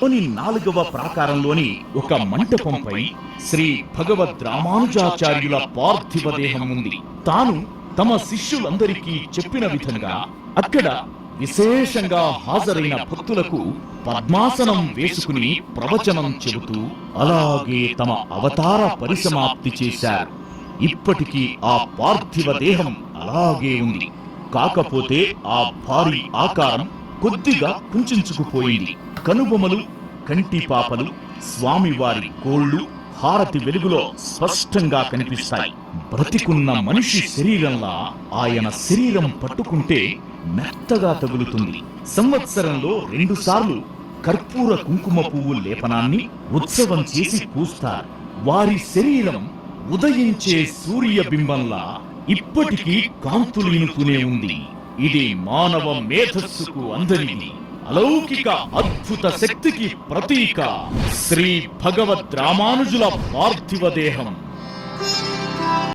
లోని నాలుగవ ప్రాకారంలోని ఒక మంటపంపై శ్రీ భగవద్ రామానుజాచార్యుల పార్థివ దేహం ఉంది. తాను తమ శిష్యులందరికీ చెప్పిన విధంగా అక్కడ విశేషంగా హాజరైన భక్తులకు పద్మాసనం వేసుకుని ప్రవచనం చెబుతూ అలాగే తమ అవతార పరిసమాప్తి చేశారు. ఇప్పటికీ ఆ పార్థివ దేహం అలాగే ఉంది. కాకపోతే ఆ భారీ ఆకారం కొద్దిగా కుంచుకుపోయింది. కనుబొమలు కంటి పాపలు స్వామివారి కోళ్ళు హారతి వెలుగులో స్పష్టంగా కనిపిస్తాయి. బ్రతికున్న మనిషి శరీరంలా ఆయన శరీరం పట్టుకుంటే మెత్తగా తగులుతుంది. సంవత్సరంలో రెండు సార్లు కర్పూర కుంకుమ పువ్వు లేపనాన్ని ఉత్సవం చేసి పూస్తారు. వారి శరీరం ఉదయించే సూర్య బింబంలా ఇప్పటికీ ఇనుకునే ఉంది. ఇది మానవ మేధస్సుకు అందనిది. అలౌకిక అద్భుత శక్తికి ప్రతీక. శ్రీ భగవద్ రామానుజుల పార్థివ దేహం.